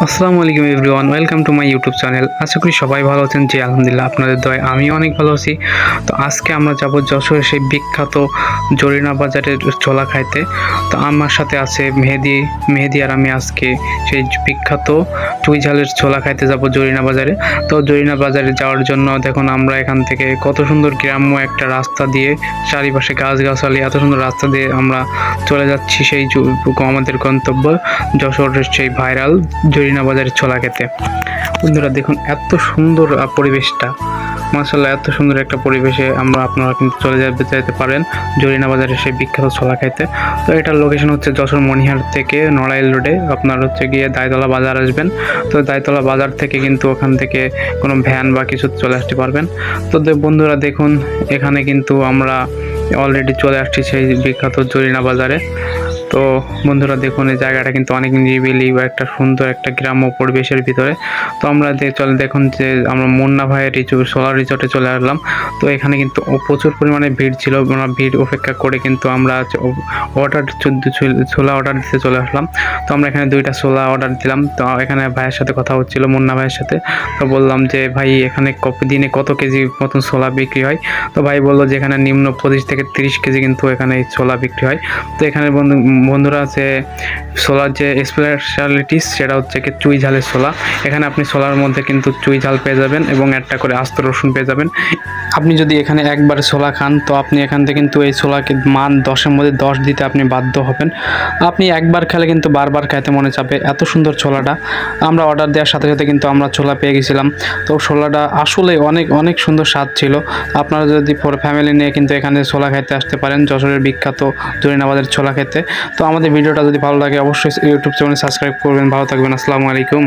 আসসালামু আলাইকুম everyone, welcome to my YouTube channel. আশা করি সবাই ভালো আছেন, জি, আলহামদুলিল্লাহ, আপনাদের দয় আমিও অনেক ভালো আছি। তো আজকে আমরা যাব যশোরের সেই বিখ্যাত জরিনা বাজারের ছোলা খাইতে। তো আমার সাথে আছে মেহেদি মেহেদি আর আমি আজকে সেই বিখ্যাত চুই ঝালের ছোলা খাইতে যাব জরিনা বাজারে। তো জরিনা বাজারে যাওয়ার জন্য দেখুন আমরা এখান থেকে কত সুন্দর গ্রাম্য একটা রাস্তা দিয়ে চারিপাশে গাছগাছালি, এত সুন্দর রাস্তা দিয়ে আমরা চলে যাচ্ছি সেই আমাদের গন্তব্য, যশোরের সেই ভাইরাল জরিনা বাজারের ছোলা খেতে। বন্ধুরা দেখুন, এত সুন্দর পরিবেশটা। মাসাল্লাহ এত সুন্দর একটা পরিবেশে আমরা আপনারা কিন্তু চলে যাবে যেতে পারেন জরিনা বাজারে সেই বিখ্যাত ছোলা খাইতে তো এটার লোকেশন হচ্ছে যশোর মনিহার থেকে নড়াইল রোডে আপনার হচ্ছে গিয়ে দায়তলা বাজার আসবেন। তো দায়তলা বাজার থেকে কিন্তু ওখান থেকে কোনো ভ্যান বা কিছু চলে আসতে পারবেন। তো বন্ধুরা দেখুন, এখানে কিন্তু আমরা অলরেডি চলে আসছি সেই বিখ্যাত জরিনা বাজারে তো বন্ধুরা দেখুন, এই জায়গাটা কিন্তু অনেক নিরিবিলি বা একটা সুন্দর একটা গ্রাম্য পরিবেশের ভিতরে। তো আমরা চল দেখুন যে আমরা মুন্না ভাইয়ের রিচু, সোলার রিসোর্টে চলে আসলাম। তো এখানে কিন্তু প্রচুর পরিমাণে ভিড় ছিল ভিড় অপেক্ষা করে কিন্তু আমরা অর্ডার চোদ্দ ছোলা অর্ডার দিতে চলে আসলাম। তো আমরা এখানে দুইটা ছোলা অর্ডার দিলাম। তো এখানে ভাইয়ের সাথে কথা হচ্ছিল, মুন্না ভাইয়ের সাথে। তো বললাম যে, ভাই, এখানে দিনে কত কেজি মতন ছোলা বিক্রি হয়? তো ভাই বলল যে, এখানে নিম্ন পঁচিশ থেকে তিরিশ কেজি কিন্তু এখানে ছোলা বিক্রি হয়। তো এখানে বন্ধু বন্ধুরা আছে ছোলার যে স্পেশালিটিস সেটা হচ্ছে কি চুই ঝালের ছোলা। এখানে আপনি ছোলার মধ্যে কিন্তু চুই ঝাল পেয়ে যাবেন এবং একটা করে আস্ত রসুন পেয়ে যাবেন। আপনি যদি এখানে একবার ছোলা খান, তো আপনি এখান থেকে কিন্তু এই ছোলাকে মান দশের মধ্যে দশ দিতে আপনি বাধ্য হবেন। আপনি একবার খেলে কিন্তু বারবার খাইতে মনে চাপে এত সুন্দর ছোলাটা। আমরা অর্ডার দেওয়ার সাথে সাথে কিন্তু আমরা ছোলা পেয়ে গেছিলাম। তো ছোলাটা আসলে অনেক অনেক সুন্দর স্বাদ ছিল। আপনারা যদি ফ্যামিলি নিয়ে কিন্তু এখানে ছোলা খাইতে আসতে পারেন, যশোরের বিখ্যাত জরিনাবাদের ছোলা খেতে। তো আমাদের ভিডিওটা যদি ভালো লাগে, অবশ্যই ইউটিউব চ্যানেল সাবস্ক্রাইব করবেন। ভালো থাকবেন। আসসালামু আলাইকুম।